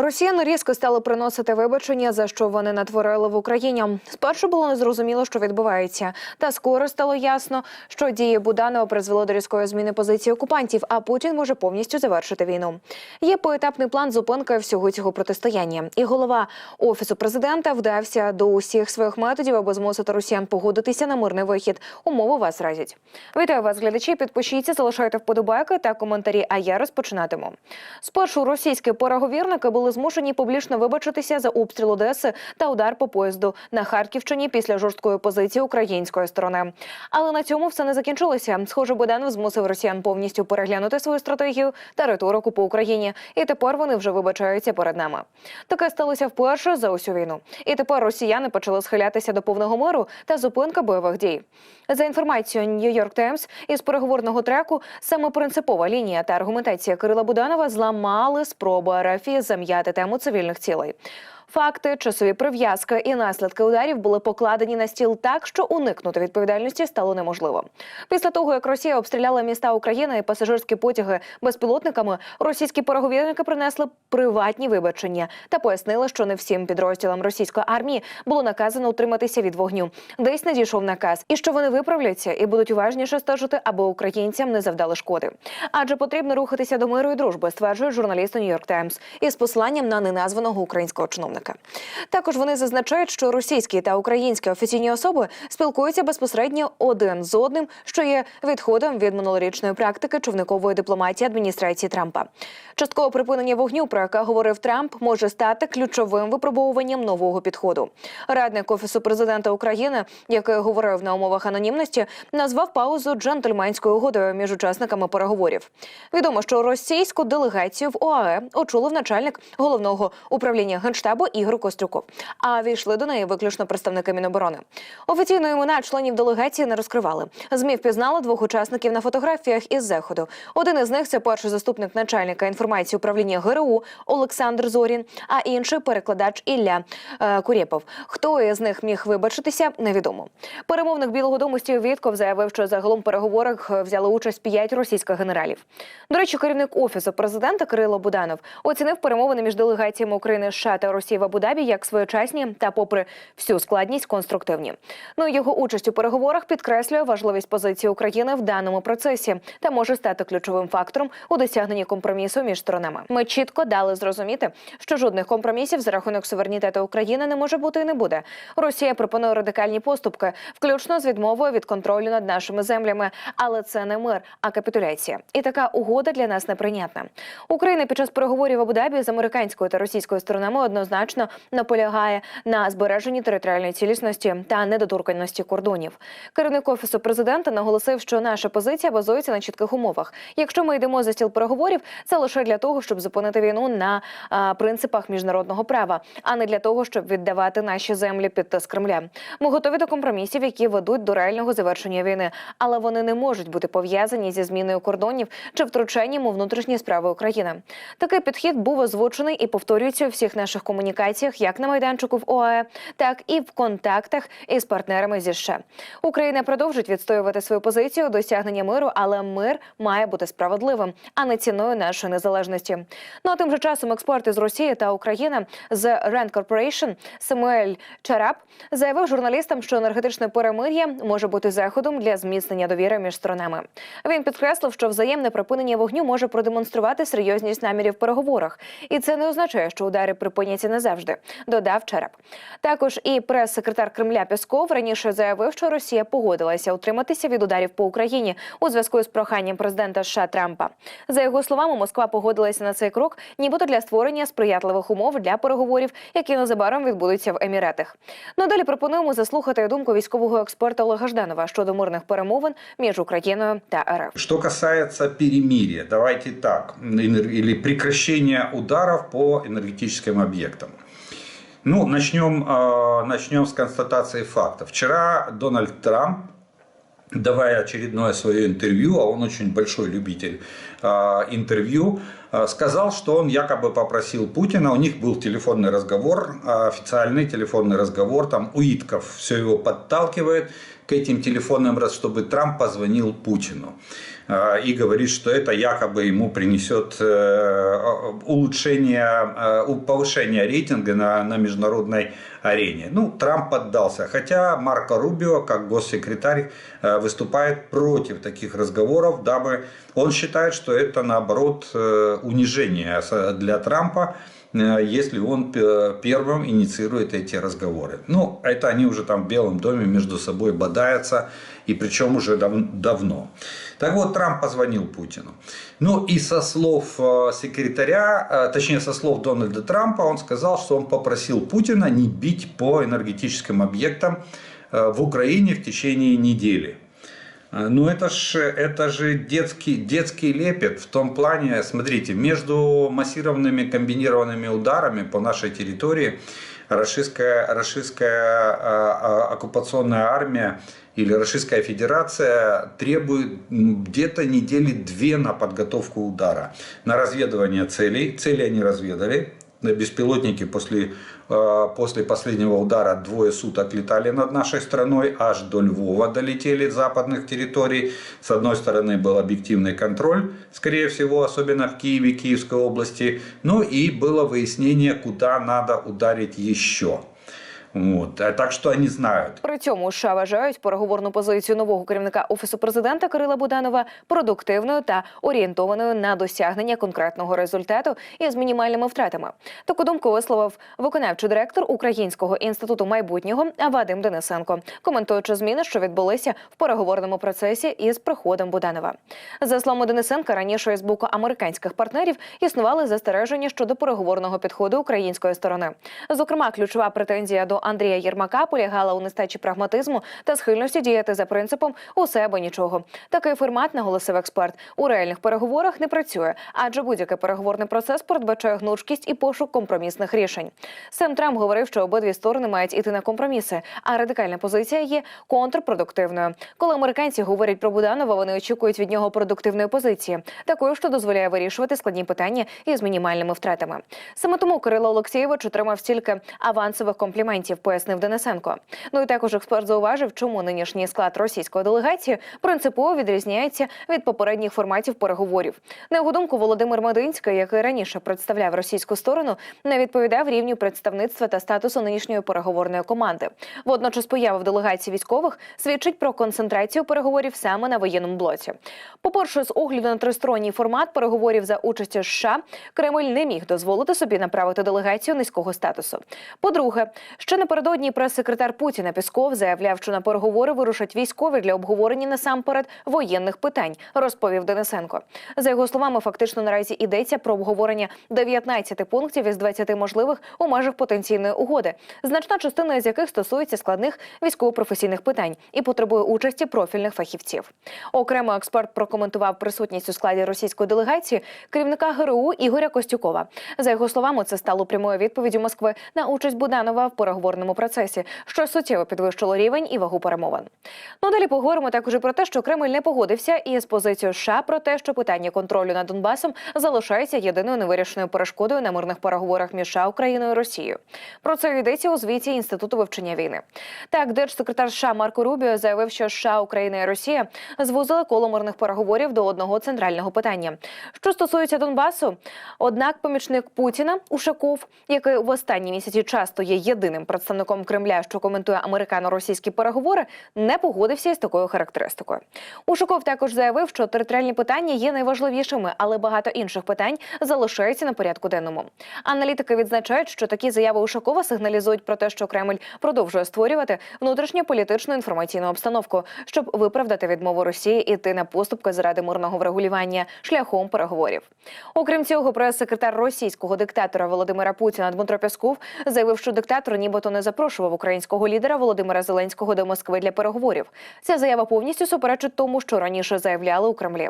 Росіяни різко стали приносити вибачення, за що вони натворили в Україні. Спершу було незрозуміло, що відбувається, та скоро стало ясно, що дії Буданова призвело до різкої зміни позиції окупантів, а Путін може повністю завершити війну. Є поетапний план зупинки всього цього протистояння. І голова офісу президента вдався до усіх своїх методів, аби змусити росіян погодитися на мирний вихід. Умови вас разять. Вітаю вас, глядачі. Підпишіться, залишайте вподобайки та коментарі. А я розпочинатиму. Спершу російські переговірники були змушені публічно вибачитися за обстріл Одеси та удар по поїзду на Харківщині після жорсткої позиції української сторони. Але на цьому все не закінчилося. Схоже, Буданов змусив росіян повністю переглянути свою стратегію та риторику по Україні. І тепер вони вже вибачаються перед нами. Таке сталося вперше за усю війну. І тепер росіяни почали схилятися до повного миру та зупинка бойових дій. За інформацією New York Times, із переговорного треку саме принципова лінія та аргументація Кирила Буданова зламали спроби РФ зам'яти тему цивільних цілей. Факти, часові прив'язки і наслідки ударів були покладені на стіл так, що уникнути відповідальності стало неможливо. Після того, як Росія обстріляла міста України і пасажирські потяги безпілотниками, російські переговірники принесли приватні вибачення та пояснили, що не всім підрозділам російської армії було наказано утриматися від вогню. Десь надійшов наказ, і що вони виправляться і будуть уважніше стежити, аби українцям не завдали шкоди. Адже потрібно рухатися до миру і дружби, стверджує журналіст York Times із посиланням на неназваного українського чиновника. Також вони зазначають, що російські та українські офіційні особи спілкуються безпосередньо один з одним, що є відходом від минулорічної практики човникової дипломатії адміністрації Трампа. Часткове припинення вогню, про яке говорив Трамп, може стати ключовим випробовуванням нового підходу. Радник офісу президента України, який говорив на умовах анонімності, назвав паузу джентльменською угодою між учасниками переговорів. Відомо, що російську делегацію в ОАЕ очолив начальник головного управління генштабу Ігор Костюков. А війшли до неї виключно представники Міноборони. Офіційно імена членів делегації не розкривали. Змі впізнали двох учасників на фотографіях із заходу. Один із них це перший заступник начальника інформації управління ГРУ Олександр Зорін, а інший перекладач Ілля е, Курєпов. Хто із них міг вибачитися, невідомо. Перемовник Білого Дому Стів Вітков заявив, що загалом переговорах взяли участь п'ять російських генералів. До речі, керівник офісу президента Кирило Буданов оцінив перемовини між делегаціями України США та Росії в Абу-Дабі як своєчасні та, попри всю складність, конструктивні. Ну його участь у переговорах підкреслює важливість позиції України в даному процесі та може стати ключовим фактором у досягненні компромісу між сторонами. Ми чітко дали зрозуміти, що жодних компромісів за рахунок суверенітету України не може бути і не буде. Росія пропонує радикальні поступки, включно з відмовою від контролю над нашими землями. Але це не мир, а капітуляція. І така угода для нас неприйнятна. Україна під час переговорів в Абу-Дабі з американською та російською сторонами однозначно наполягає на збереженні територіальної цілісності та недоторканності кордонів. Керівник офісу президента наголосив, що наша позиція базується на чітких умовах. Якщо ми йдемо за стіл переговорів, це лише для того, щоб зупинити війну на а, принципах міжнародного права, а не для того, щоб віддавати наші землі під тиск Кремля. Ми готові до компромісів, які ведуть до реального завершення війни, але вони не можуть бути пов'язані зі зміною кордонів чи втручанням у внутрішні справи України. Такий підхід був озвучений і повторюється у всіх наших комунікаціях, як на майданчику в ОАЕ, так і в контактах із партнерами зі США. Україна продовжить відстоювати свою позицію досягнення миру, але мир має бути справедливим, а не ціною нашої незалежності. Ну а тим же часом експерти з Росії та України з Rand Corporation Самуель Чарап заявив журналістам, що енергетичне перемир'я може бути заходом для зміцнення довіри між сторонами. Він підкреслив, що взаємне припинення вогню може продемонструвати серйозність намірів в переговорах, і це не означає, що удари припиняться назавжди. Додав Чарап. Також і прес-секретар Кремля Пісков раніше заявив, що Росія погодилася утриматися від ударів по Україні у зв'язку з проханням президента США Трампа. За його словами, Москва погодилася на цей крок, нібито для створення сприятливих умов для переговорів, які незабаром відбудуться в Еміратах. Ну а далі пропонуємо заслухати думку військового експерта Олега Жданова щодо мирних перемовин між Україною та РФ. Что касается перемирия, давайте так, энер- или прекращения ударов по энергетическим объектам. Ну, начнем, э, начнем с констатации фактов. Вчера Дональд Трамп, давая очередное свое интервью, а он очень большой любитель э, интервью, сказал, что он якобы попросил Путина, у них был телефонный разговор, э, официальный телефонный разговор, там Уитков все его подталкивает к этим телефонным, раз- чтобы Трамп позвонил Путину. э, и говорит, что это якобы ему принесет э, улучшение, э, повышение рейтинга на, на международной арене. Ну, Трамп поддался, хотя Марко Рубио, как госсекретарь, э, выступает против таких разговоров, дабы он считает, что это наоборот э, унижение с- для Трампа, э, если он первым инициирует эти разговоры. Ну, это они уже там в Белом доме между собой бодаются, и причем уже дав- давно. Так вот, Трамп позвонил Путину. Ну и со слов э, секретаря, э, точнее со слов Дональда Трампа, он сказал, что он попросил Путина не бить по энергетическим объектам э, в Украине в течение недели. Э, Ну, это же, это же детский, детский лепет в том плане, смотрите, между массированными комбинированными ударами по нашей территории российская, российская а, а, оккупационная армия или Российская Федерация требует где-то недели две на подготовку удара, на разведывание целей. Цели они разведали. Беспилотники после, э, после последнего удара двое суток летали над нашей страной, аж до Львова долетели с западных территорий. С одной стороны был объективный контроль, скорее всего, особенно в Киеве, Киевской области. Ну и было выяснение, куда надо ударить еще. Вот. А Так что они знают. При цьому США вважають переговорну позицію нового керівника офісу президента Кирила Буданова продуктивною та орієнтованою на досягнення конкретного результату із мінімальними втратами. Таку думку висловив виконавчий директор Українського інституту майбутнього Вадим Денисенко, коментуючи зміни, що відбулися в переговорному процесі із приходом Буданова. За словами Денисенка, раніше із боку американських партнерів існували застереження щодо переговорного підходу української сторони. Зокрема, ключова претензія до Андрія Єрмака полягала у нестачі прагматизму та схильності діяти за принципом усе або нічого. Такий формат, наголосив експерт, у реальних переговорах не працює, адже будь-який переговорний процес передбачає гнучкість і пошук компромісних рішень. Сем Трамп говорив, що обидві сторони мають іти на компроміси, а радикальна позиція є контрпродуктивною. Коли американці говорять про Буданова, вони очікують від нього продуктивної позиції, такої, що дозволяє вирішувати складні питання із мінімальними втратами. Саме тому Кирило Олексійович отримав стільки авансових компліментів, пояснив Денисенко. Ну і також експерт зауважив, чому нинішній склад російської делегації принципово відрізняється від попередніх форматів переговорів. На його думку, Володимир Мединський, який раніше представляв російську сторону, не відповідав рівню представництва та статусу нинішньої переговорної команди. Водночас поява в делегації військових свідчить про концентрацію переговорів саме на воєнному блоці. По-перше, з огляду на тристоронній формат переговорів за участю США, Кремль не міг дозволити собі направити делегацію низького статусу. По-друге, ще напередодні прес-секретар Путіна Пісков заявляв, що на переговори вирушать військові для обговорення насамперед воєнних питань, розповів Денисенко. За його словами, фактично наразі йдеться про обговорення 19 пунктів із 20 можливих у межах потенційної угоди, значна частина з яких стосується складних військово-професійних питань і потребує участі профільних фахівців. Окремо експерт прокоментував присутність у складі російської делегації керівника ГРУ Ігоря Костюкова. За його словами, це стало прямою відповіддю Москви на участь Буданова в переговорному процесі, що суттєво підвищило рівень і вагу перемовин. Ну далі поговоримо також і про те, що Кремль не погодився із позицією США про те, що питання контролю над Донбасом залишається єдиною невирішеною перешкодою на мирних переговорах між США, Україною і Росією. Про це йдеться у звіті інституту вивчення війни. Так, держсекретар США Марко Рубіо заявив, що США, Україна і Росія звузили коло мирних переговорів до одного центрального питання. Що стосується Донбасу, однак помічник Путіна Ушаков, який в останні місяці часто є єдиним представником Кремля, що коментує американо-російські переговори, не погодився із такою характеристикою. Ушаков також заявив, що територіальні питання є найважливішими, але багато інших питань залишаються на порядку денному. Аналітики відзначають, що такі заяви Ушакова сигналізують про те, що Кремль продовжує створювати внутрішньополітичну інформаційну обстановку, щоб виправдати відмову Росії іти на поступки заради мирного врегулювання шляхом переговорів. Окрім цього, прес-секретар російського диктатора Володимира Путіна Дмитро Пєсков заявив, що диктатор нібито не запрошував українського лідера Володимира Зеленського до Москви для переговорів. Ця заява повністю суперечить тому, що раніше заявляли у Кремлі.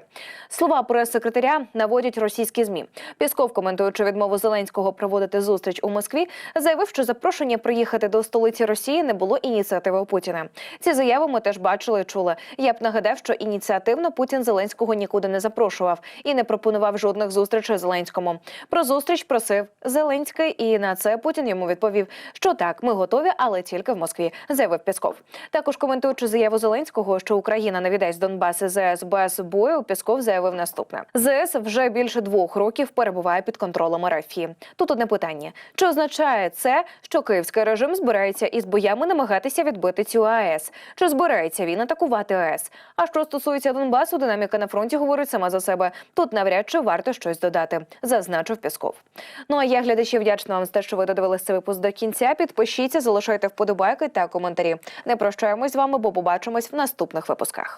Слова прес-секретаря наводять російські змі. Пісков, коментуючи відмову Зеленського проводити зустріч у Москві, заявив, що запрошення приїхати до столиці Росії не було ініціативи Путіна. Ці заяви ми теж бачили і чули. Я б нагадав, що ініціативно Путін Зеленського нікуди не запрошував і не пропонував жодних зустрічей Зеленському. Про зустріч просив Зеленський, і на це Путін йому відповів, що так, ми готові, але тільки в Москві, заявив Пісков. Також коментуючи заяву Зеленського, що Україна не віддасть Донбас і ЗС без бою, Пісков заявив наступне: ЗС вже більше двох років перебуває під контролем РФ. Тут одне питання: чи означає це, що київський режим збирається із боями намагатися відбити цю АЕС? Чи збирається він атакувати АЕС? А що стосується Донбасу, динаміка на фронті говорить сама за себе. Тут навряд чи варто щось додати, зазначив Пісков. Ну а я глядачі вдячна вам за те, що ви додивилися випуск до кінця. Підпишіться, залишайте вподобайки та коментарі. Не прощаємось з вами, бо побачимось в наступних випусках.